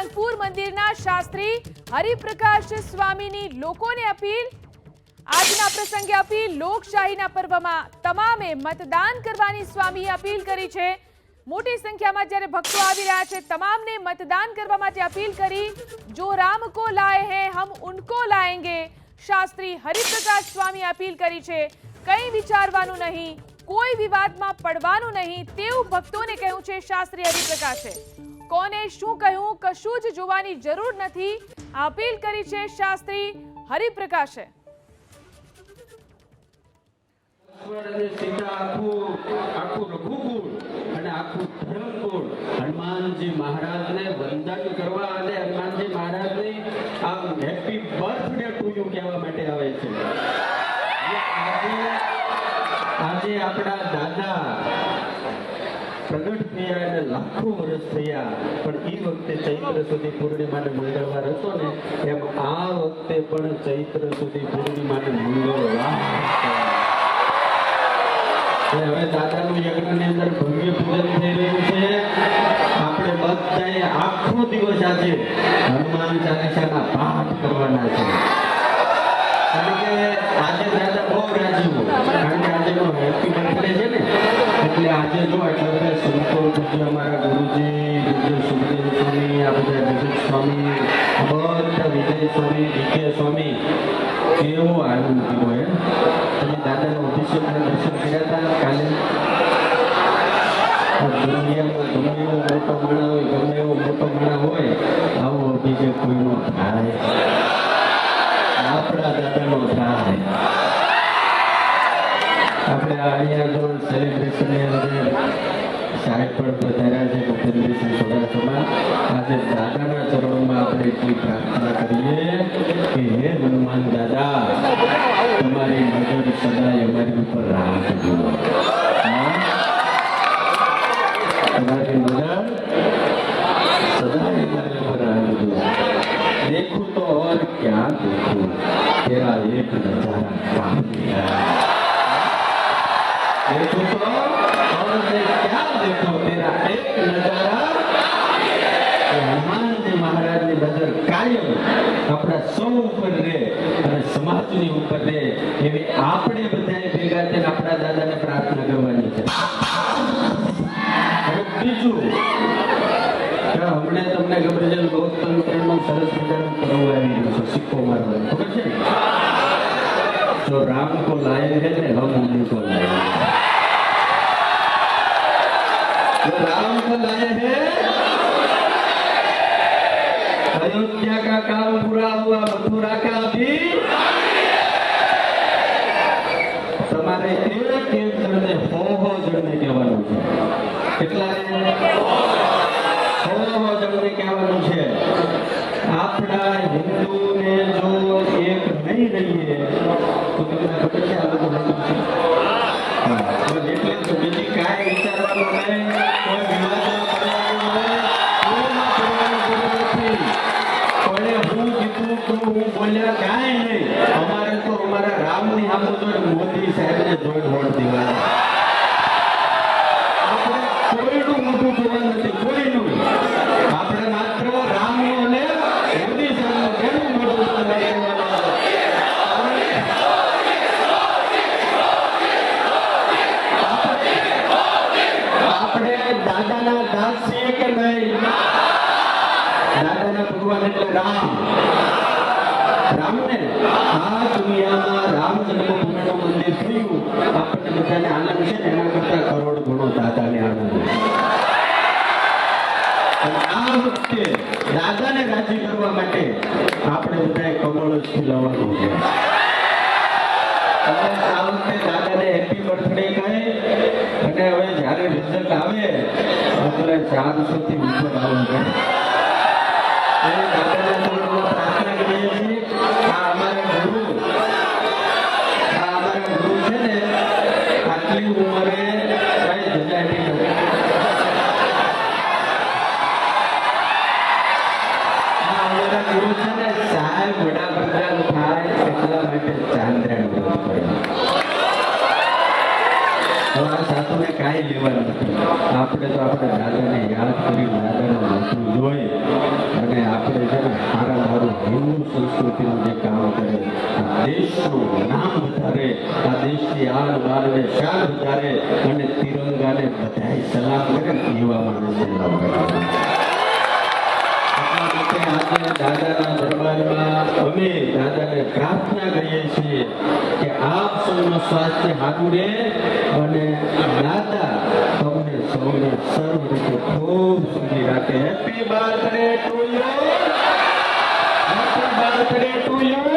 સાળંગપુર મંદિરના શાસ્ત્રી હરિપ્રકાશ સ્વામીની લોકોને અપીલ. આજના પ્રસંગે અપીલ, લોકશાહીના પર્વમાં તમામે મતદાન કરવાની સ્વામીએ અપીલ કરી છે. મોટી સંખ્યામાં જ્યારે ભક્તો આવી રહ્યા છે, તમામને મતદાન કરવા માટે અપીલ કરી. જો રામ કો લાએ હે, હમ ઉનકો લાએંગે શાસ્ત્રી હરિપ્રકાશ સ્વામી અપીલ કરી છે. કંઈ વિચારવાનું નહીં, કોઈ વિવાદમાં પડવાનું નહીં, તેવું ભક્તોને કહ્યું છે શાસ્ત્રી હરિપ્રકાશે. કોને શું કહ્યું, કશું જ જોવાની જરૂર નથી. અપીલ કરી છે શાસ્ત્રી હરિપ્રકાશે. હનુમાનજી મહારાજને કરવા અને હનુમાનજી મહારાજની આ માટે આવે છે. આજે આપણા દાદા પ્રગટ થયા અને લાખો વર્ષ થયા, પણ એ વખતે ચૈત્ર સુધી પૂર્ણિમાને મંગળવાર હતો ને, એમ આ વખતે પણ ચૈત્ર સુધી પૂર્ણિમાને મંગળવાર હવે દાદા દાદાનું યજ્ઞની અંદર ભવ્ય પૂજન થઈ રહ્યું છે. આપણે બધાએ આખો દિવસ આજે હનુમાન ચાલીસાના પાઠ કરવાના છે. આજે દાદા બહુ છે ને. એટલે આજે જો એટલે બધા અમારા ગુરુજી પૂજ્ય સુખદેવ આ બધા વિજય સ્વામી, બધા વિજય સ્વામી વિજય સ્વામી, કેવો આનંદ થયો એમ. તમે દાદાનો દર્શન કર્યા કાલે? મોટો માણા હોય, ગમે મોટો માણા હોય, આવો અભિષેક કોઈનો આપણા આપણે અહીંયા જો સેલિબ્રેશનની અંદર સાહેબ પણ પધાર્યા છે ભૂપેન્દ્રસિંહ ચુડાસમા આજે દાદાના ચરણોમાં આપણે એટલી પ્રાર્થના કરીએ કે હે હનુમાન દાદા, તમારી નજર સદાય અમારી ઉપર રાખજો તમારી નજર સદાય અમારી ઉપર રાખજો દેખું તો ક્યાં દેખું? તેરા એક નજારા કામ ગયા આપણા સૌ ઉપર રહે અને સમાજની ઉપર રહે. એવી આપણે બધાએ ભેગા થઈને આપણા દાદાને પ્રાર્થના राम को लाएँगे हम तो उन्हीं को लाएँगे जो तो राम को लाए हैं। अयोध्या का काम पूरा हुआ, मथुरा का भी। તમારે એક એક में हो हो જણને કહેવાનું છે कितना મોદી સાહેબને જોઈને વોટ આપણે આપણે માત્ર દાદાના દાસ છીએ કે નહીં? દાદાના ભગવાન એટલે રામ. રામને આ દુનિયામાં રામ જન્મભૂમિનું મંદિર થયું આપણને બધાને આનંદ છે ને, એના કરતા કરોડ ગણો દાદાને આનંદ આ વખતે દાદાને રાજી કરવા માટે આપણે બધાએ કમળ જ ખીલવવાનું છે. આ વખતે દાદાને હેપી બર્થડે કહે, અને હવે જ્યારે રિઝલ્ટ આવે ચારસો થી ઉપર કરીએ છીએ. કાંઈ લેવાનું આપણે તો આપણે દાદાને યાદ કરી દાદાનું મોટું જોઈ અને હિન્દુ સંસ્કૃતિનું જે કામ કરે દેશનું નામ વધારે, આ દેશની આર બારને શાન વધારે અને તિરંગાને બધાય સલામ કરે એવા માટે આજે દાદાના દરબારમાં અમે દાદાને પ્રાર્થના કરીએ છીએ કે આપ સૌનું સ્વાસ્થ્ય હાથું અને દાદા તમને સૌને સર્વ રીતે ખૂબ સુખી રાખે. Happy birthday to you happy birthday to you